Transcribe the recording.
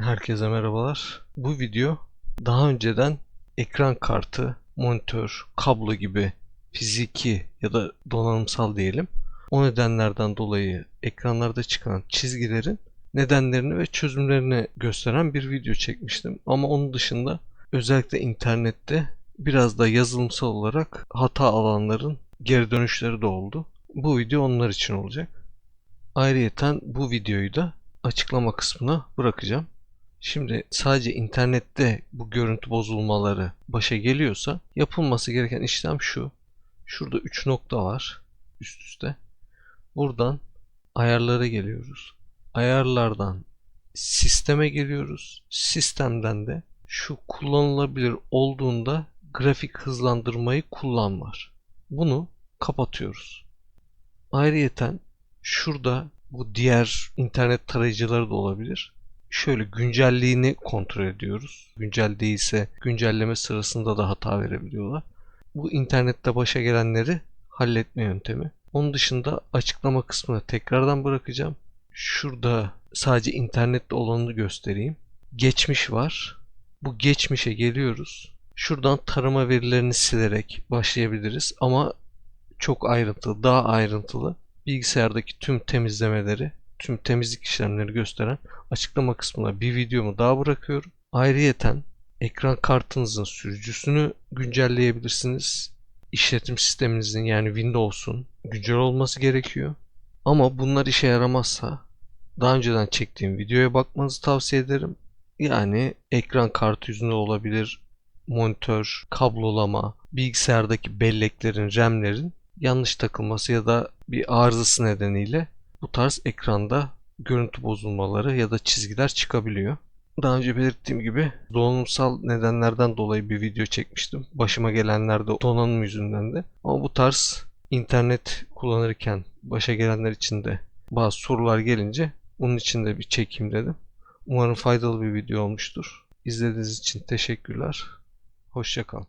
Herkese merhabalar. Bu video daha önceden ekran kartı, monitör, kablo gibi fiziki ya da donanımsal diyelim. O nedenlerden dolayı ekranlarda çıkan çizgilerin nedenlerini ve çözümlerini gösteren bir video çekmiştim. Ama onun dışında özellikle internette biraz da yazılımsal olarak hata alanların geri dönüşleri de oldu. Bu video onlar için olacak. Ayrıyeten bu videoyu da açıklama kısmına bırakacağım. Şimdi sadece internette bu görüntü bozulmaları başa geliyorsa yapılması gereken işlem şu. Şurada 3 nokta var üst üste. Buradan ayarlara geliyoruz. Ayarlardan sisteme geliyoruz. Sistemden de şu kullanılabilir olduğunda grafik hızlandırmayı kullan var. Bunu kapatıyoruz. Ayrıyeten şurada bu diğer internet tarayıcıları da olabilir. Şöyle güncelliğini kontrol ediyoruz. Güncel değilse güncelleme sırasında da hata verebiliyorlar. Bu internette başa gelenleri halletme yöntemi. Onun dışında açıklama kısmına tekrardan bırakacağım. Şurada sadece internette olanını göstereyim. Geçmiş var. Bu geçmişe geliyoruz. Şuradan tarama verilerini silerek başlayabiliriz ama çok ayrıntılı, daha ayrıntılı bilgisayardaki tüm temizlemeleri, tüm temizlik işlemleri gösteren açıklama kısmına bir videomu daha bırakıyorum. Ayrıyeten ekran kartınızın sürücüsünü güncelleyebilirsiniz. İşletim sisteminizin yani Windows'un güncel olması gerekiyor. Ama bunlar işe yaramazsa daha önceden çektiğim videoya bakmanızı tavsiye ederim. Yani ekran kartı yüzünde olabilir, monitör, kablolama, bilgisayardaki belleklerin, RAM'lerin yanlış takılması ya da bir arızası nedeniyle bu tarz ekranda görüntü bozulmaları ya da çizgiler çıkabiliyor. Daha önce belirttiğim gibi donanımsal nedenlerden dolayı bir video çekmiştim. Başıma gelenler de donanım yüzünden de. Ama bu tarz internet kullanırken başa gelenler için de bazı sorular gelince bunun için de bir çekeyim dedim. Umarım faydalı bir video olmuştur. İzlediğiniz için teşekkürler. Hoşçakalın.